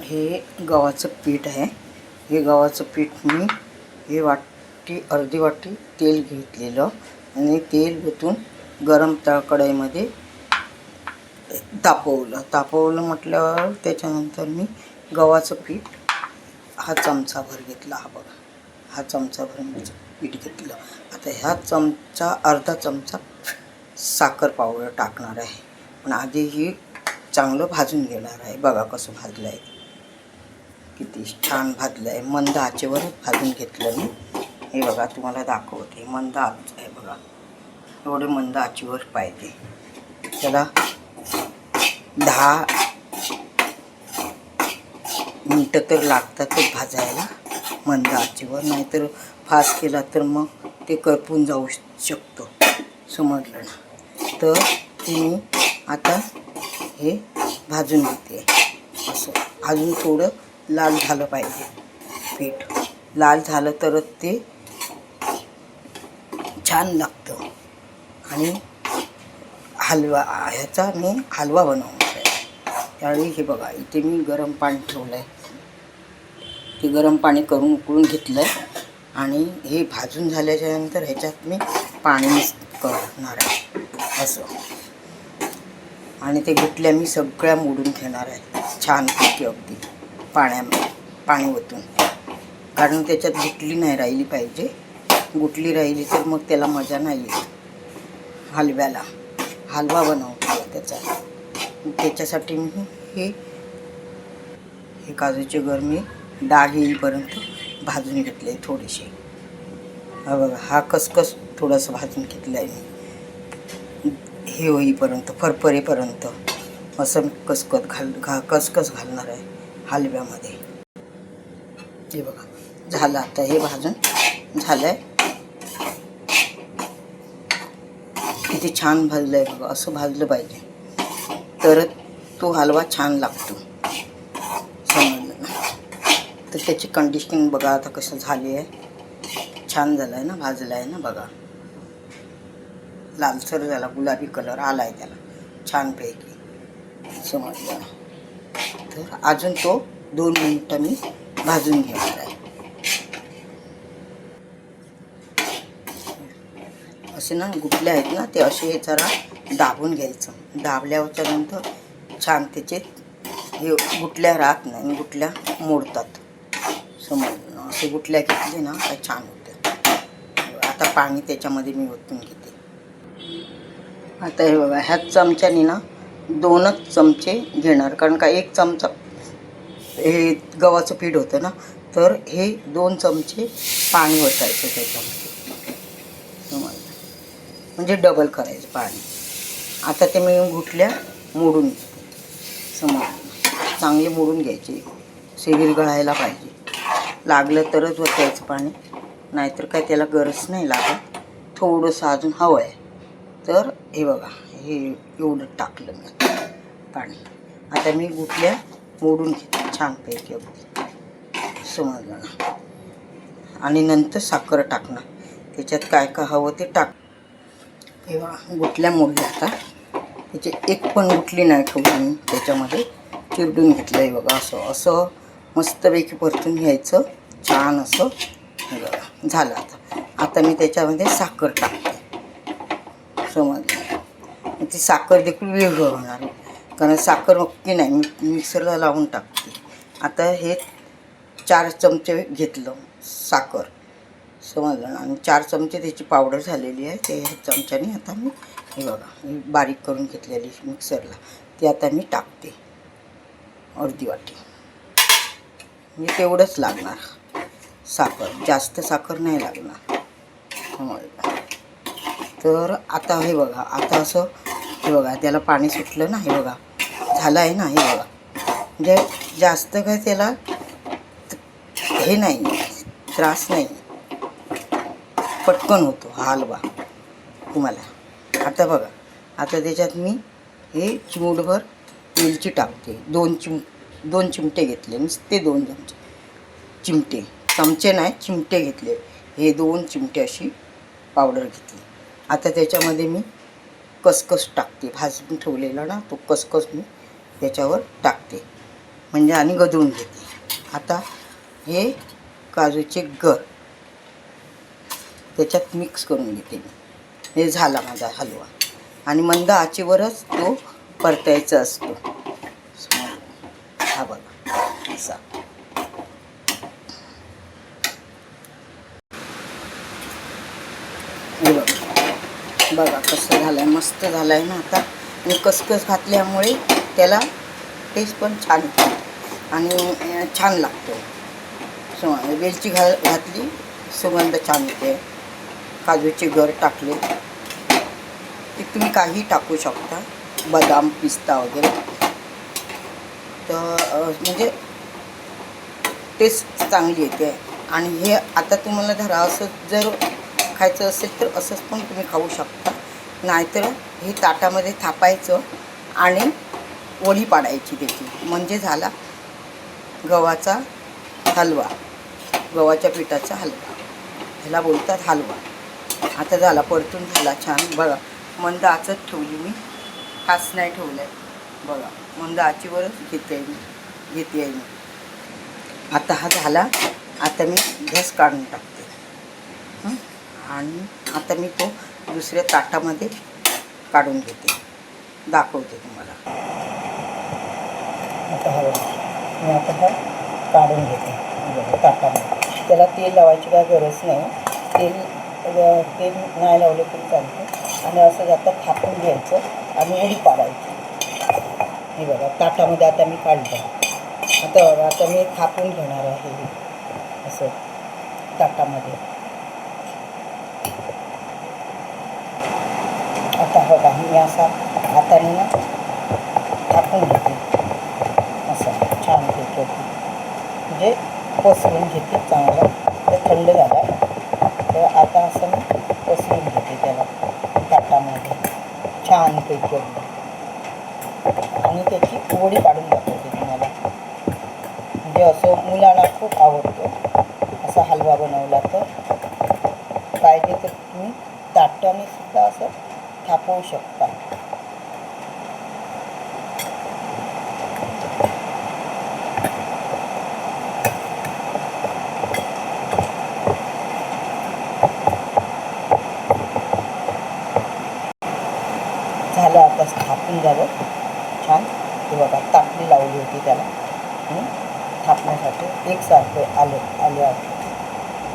हे गव्हाचं पीठ आहे. हे गव्हाचं पीठ मी हे वाटी अर्धी वाटी तेल घेतलेलं आणि तेल ओतून गरम तळ कढईमध्ये तापवलं. तापवलं म्हटल्यावर त्याच्यानंतर मी गव्हाचं पीठ हा चमचाभर घेतला हा बघा. हा चमचाभर मी पीठ घेतलं. आता ह्या चमचा अर्धा चमचा साखर पावडर टाकणार आहे. पण आधी ही चांगलं भाजून घेणार आहे. बघा कसं भाजलं आहे किती छान भाजलं आहे. मंद आचेवरच भाजून घेतलं मी. हे बघा तुम्हाला दाखवते. मंद आच आहे बघा. एवढे मंद आचेवर पाहिजे. त्याला दहा मिनटं तर लागतातच हो भाजायला. मंद आचेवर. नाहीतर फास्ट केला तर मग ते करपून जाऊ शकतो. समजलं ना? तर मी आता हे भाजून घेते. असं. अजून थोडं लाल झालं पाहिजे. पीठ लाल झालं तरच ते छान लागतं. आणि हलवा ह्याचा मी हलवा बनवणार आहे. त्यावेळी हे बघा इथे मी गरम पाणी ठेवलं आहे ते गरम पाणी करून उकळून घेतलं आहे आणि हे भाजून झाल्याच्यानंतर ह्याच्यात मी पाणी मिक्स करणार आहे. असं. आणि ते गुटल्या मी सगळ्या मोडून घेणार आहे. छानपैकी अगदी. पाण्यामध्ये पाणी ओतून कारण त्याच्यात गुटली नाही राहिली पाहिजे. गुटली राहिली तर मग त्याला मजा नाही येत. हलव्याला. हलवा बनवतो त्याचा. त्याच्यासाठी मी हे हे काजूचे गर मी डाग येईपर्यंत भाजून घेतले थोडेसे. हा बघा हा कसकस थोडंसं भाजून घेतलं आहे मी. हे होईपर्यंत फरफरेपर्यंत असं कसकत घाल घा कसकस घालणार आहे. हलव्यामध्ये. हे बघा झालं आता हे भाजून. झालं आहे किती छान भाजलं आहे बघा असं भाजलं पाहिजे. तर तो हलवा छान लागतो. समजलं ना? तर त्याची कंडिशनिंग बघा आता कसं झाली आहे. छान झालं आहे ना भाजलं आहे ना बघा. लालसर झाला गुलाबी कलर आला आहे त्याला. छानपैकी. समजलं? तर अजून तो दोन मिनटं मी भाजून घेणार आहे. असे ना गुटले आहेत ना ते असे जरा दाबून घ्यायचं. दाबल्याच्या नंतर छान त्याचे हे गुटल्या राहत नाही आणि गुटल्या मोडतात. समजलं असे गुटल्या घेतले ना काय छान होते. आता पाणी त्याच्यामध्ये मी ओतून घेते. आता हे बघा ह्याच चमच्याने ना दोनच चमचे घेणार. कारण का एक चमचा हे गव्हाचं पीठ होतं ना तर हे दोन चमचे पाणी ओतायचं त्याच्यामध्ये. म्हणजे डबल करायचं पाणी. आता ते मी घुटल्या मोडून समज चांगले मोडून घ्यायचे. असे गळायला पाहिजे. लागलं तरच वतायचं पाणी. नाहीतर काय त्याला गरज नाही लागत. थोडंसं अजून हवं आहे तर हे बघा. हे एवढं टाकलं मी. पाणी. आता मी गुटल्या मोडून घेते छानपैकी अगदी. समजलं ना आणि नंतर साखर टाकणार. त्याच्यात काय काय हवं ते टाक. तेव्हा गुटल्या मोडल्या आता. त्याची एक पण गुटली नाही ठेवली मी त्याच्यामध्ये. चिरडून घेतलं आहे बघा असं. असं मस्तपैकी परतून घ्यायचं. छान असं. बघा झालं आता. आता मी त्याच्यामध्ये साखर टाकते. ती साखर देखील वेगळं होणार कारण साखर नक्की नाही मी मिक्सरला लावून टाकते. आता हे चार चमचे घेतलं साखर. समजलं आणि चार चमचे त्याची पावडर झालेली आहे. ते ह्या चमच्याने आता मी हे बघा मी बारीक करून घेतलेली मिक्सरला. ती आता मी टाकते. अर्धी वाटी. म्हणजे तेवढंच लागणार साखर. जास्त साखर नाही लागणार. समजलं? तर आता हे बघा आता असं हे बघा त्याला पाणी सुटलं ना हे बघा. झालं आहे ना हे बघा. म्हणजे जास्त काय त्याला हे नाही त्रास नाही. पटकन होतो हा हलवा तुम्हाला. आता बघा आता त्याच्यात मी हे चिमूटभर वेलची टाकते. दोन चिम दोन चिमटे घेतले नुसते दोन चमचे. चिमटे चमचे नाही चिमटे घेतले. हे दोन चिमटे अशी पावडर घेतली. आता त्याच्यामध्ये मी कसकस टाकते. भाजून ठेवलेला ना तो कसकस मी त्याच्यावर टाकते. म्हणजे आणि गजवून घेते. आता हे काजूचे गर त्याच्यात मिक्स करून घेते मी. हे झाला माझा हलवा. आणि मंद आचेवरच तो परतायचा असतो. हा बघा. असा हे बघा बघा कसं झालं आहे मस्त झालं आहे ना आता. आणि कसकस घातल्यामुळे त्याला टेस्ट पण छान आणि छान लागतो. वेलची घा घातली सुगंध छान येते. काजूचे गर टाकले. ते तुम्ही काही टाकू शकता. बदाम पिस्ता वगैरे. तर म्हणजे टेस्ट चांगली येते. आणि हे आता तुम्हाला धरा असं जर खायचं असेल तर असंच पण तुम्ही खाऊ शकता. नाहीतर हे ताटामध्ये थापायचं आणि वडी पाडायची त्याची. म्हणजे झाला गव्हाचा हलवा. गव्हाच्या पिठाचा हलवा. ह्याला बोलतात हलवा. आता झाला परतून झाला छान. बघा मंद आचत ठेवली मी. खास नाही ठेवलं आहे बघा मंद आचीवरच घेते आहे मी. घेते आहे मी. आता हा झाला. आता मी घस काढून टाकते. आणि आता मी तो दुसऱ्या ताटामध्ये काढून घेते. दाखवते तुम्हाला. आता मी आता हा काढून घेते. बघा, ताटामध्ये. त्याला तेल लावायची काय गरज नाही. तेल तेल नाही लावलं तरी चालतं. आणि असं जाता थापून घ्यायचं आणि उडी पाडायची. हे बघा ताटामध्ये आता मी काढलं. आता आता मी थापून घेणार आहे असं ताटामध्ये आता बघा मी असा हाताने ना टाकून घेते. असं छान पैकी म्हणजे पसरून घेते चांगलं. ते थंड झाला. तर आता असं मी पसरून घेते त्याला ताटामध्ये छानपैकी पैकी आणि त्याची वडी काढून दाखवते तुम्हाला. म्हणजे असं मुलांना खूप आवडतो. असा हलवा बनवला तर. पाहिजे तर तुम्ही? ताटाने सुद्धा असं थापवू शकता. झालं आता स्थापन झालं. छान. हे बघा तापली लावली होती त्याला. थापण्यासाठी. एकसारखं आलं आलं.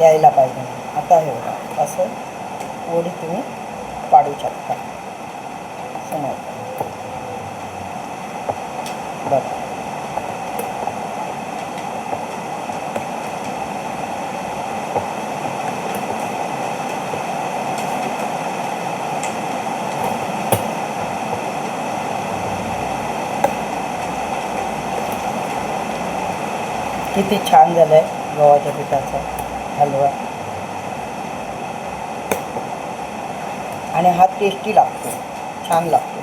यायला पाहिजे. आता हे बघा असं वडी तुम्ही पाडू शकता. समोर. बघा किती छान झालं आहे गव्हाच्या पिठाचा हलवा. आणि हा टेस्टी लागतो. छान लागतो.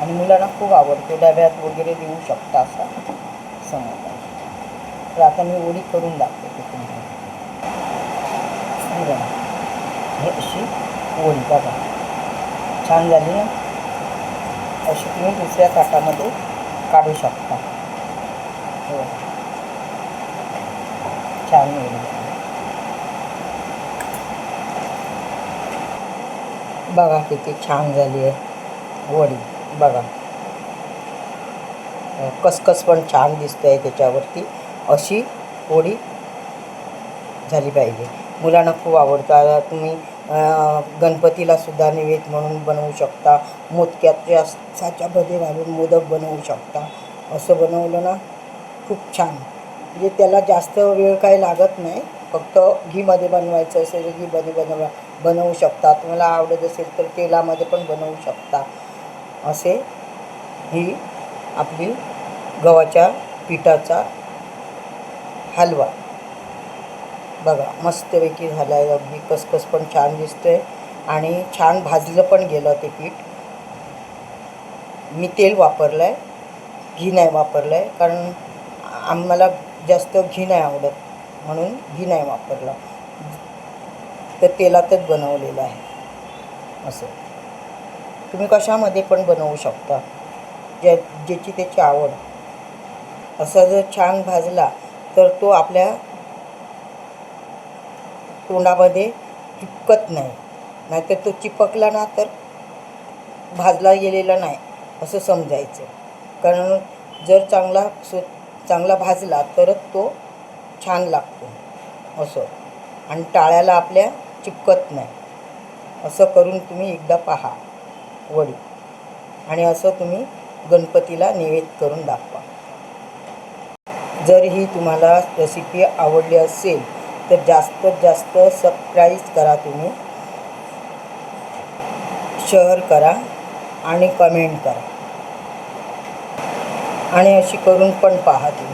आणि मुलांना खूप आवडतो. डब्यात वगैरे देऊ शकता असा समज तर आता मी ओळी करून दाखवते तुम्हाला. हे हे अशी ओळी बघा. छान झाली ना? अशी तुम्ही दुसऱ्या ताटामध्ये काढू शकता. हो. छान ओळी बघा किती छान झाली आहे वडी बघा. कसकस पण छान दिसते आहे त्याच्यावरती. अशी वडी झाली पाहिजे. मुलांना खूप आवडतं. तुम्ही गणपतीला सुद्धा नैवेद्य म्हणून बनवू शकता. मोदक्याच्या साच्यामध्ये घालून मोदक बनवू शकता. असं बनवलं ना खूप छान. म्हणजे त्याला जास्त वेळ काही लागत नाही. फक्त घीमध्ये बनवायचं असेल घीमध्ये बनवा. बनवू शकता तुम्हाला आवडत असेल तर तेलामध्ये पण बनवू शकता. असे ही आपली गव्हाच्या पिठाचा हलवा. बघा मस्तपैकी झाला आहे अगदी कसकस पण छान दिसतंय. आणि छान भाजलं पण गेलं ते पीठ. मी तेल वापरलं आहे घी नाही वापरलं आहे कारण आम्हाला जास्त घी नाही आवडत. म्हणून घी नाही वापरलं. तर तेलातच बनवलेलं आहे. असं. तुम्ही कशामध्ये पण बनवू शकता. ज्या ज्याची त्याची आवड. असा जर छान भाजला तर तो आपल्या तोंडामध्ये चिपकत नाही. नाहीतर तो चिपकला ना तर भाजला गेलेला नाही असं समजायचं. कारण जर चांगला सु चांगला भाजला तरच तो छान लागतो. असं. आणि टाळ्याला आपल्या चिपकत नाही. असं करून तुम्ही एकदा पहा वडी. आणि असं तुम्ही गणपतीला नैवेद्य करून दाखवा. जर ही तुम्हाला रेसिपी आवडली असेल तर जास्तीत जास्त सबस्क्राईब करा तुम्ही. शेअर करा आणि कमेंट करा. आणि अशी करून पण पहा तुम्ही.